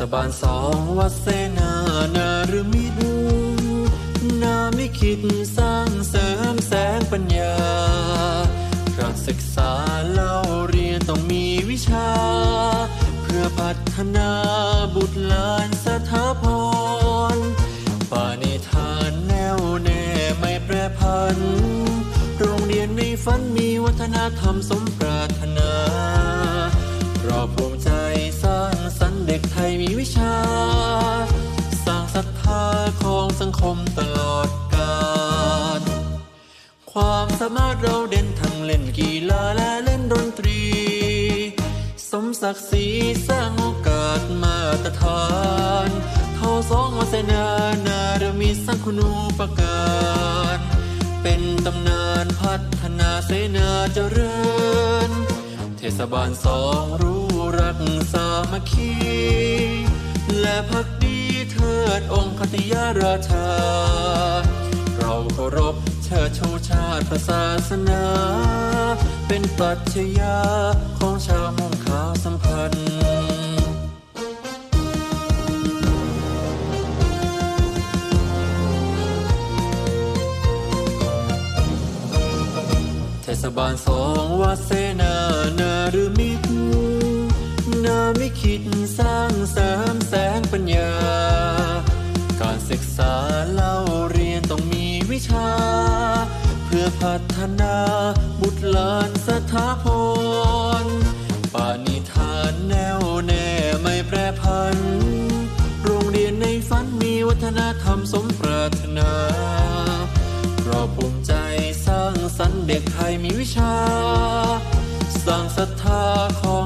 ศบาลสองวัดเสนานารุมิตนาม่คิดสร้างเสริมแสงปัญญาการศึกษาเล่าเรียนต้องมีวิชา เพื่อพัฒนาบุตรหลานสถาพรปาณิธานแน่วแน่ไม่แปรพัน โรงเรียนในฝันมีวัฒนธรรมสมปรารถนาาของสังคมตลอดกาลความสามารถเราเด่นทั้งเล่นกีฬาและเล่นดนตรี สมศักดิ์ศรีสร้างโอกาสมาตรฐานเท่าสองวัฒนานาเรมีสร้างคุณูปการเป็นตำนานพัฒนาเสนาเจริญ เทศบาลสองรู้รักสามัคคี และพัก ดีเทิดองค์คติยาราชา เราเคารพเชิดชูชาติศาสนา เป็นปรัชญาของชาวมุ่งขาวสัมพันธ์เทศบาลสองวัดเสนานารุมิตรนาไม่คิดสร้างเสริมแสงปัญญา ชา เพื่อพัฒนาบุตรหลานสถาพรปาณิธานแนวแน่ไม่แปรพัน โรงเรียนในฝันมีวัฒนธรรมสมปรารถนาเราภูมิใจสร้างสรรค์เด็กไทยมีวิชา สร้างศรัทธาขอ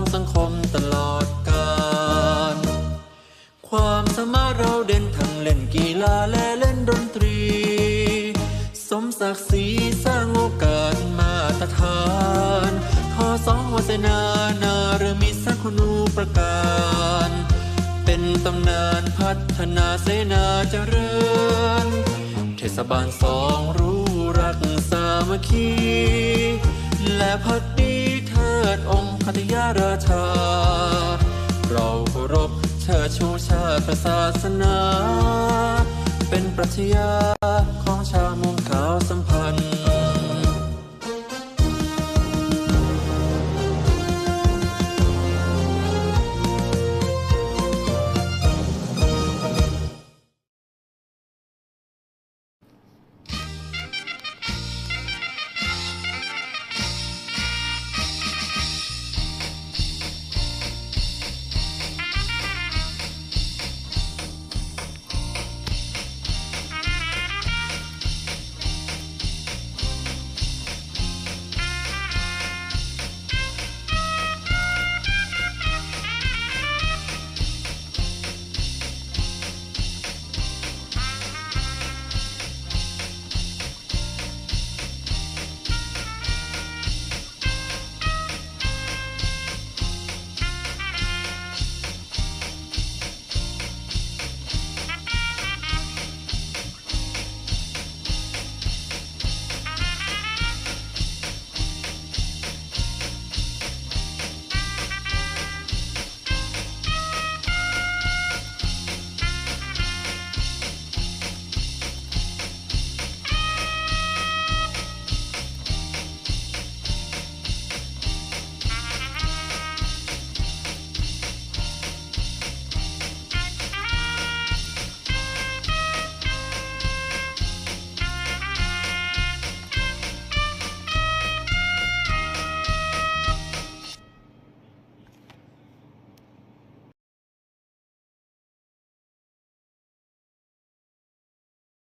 มศักดิ์ศรีสร้างโอกาสมาตรฐานทอสองวัฒนานาเรมิสร้างคุณูประการ เป็นตำนานพัฒนาเสนาเจริญ เทศบาลสองรู้รักสามัคคี และพักดีเทิดองค์พัทยาราชา เราเคารพเชิดชูชาติศาสนา เป็นปรัชญาของชาวมุงขาวสัมผัส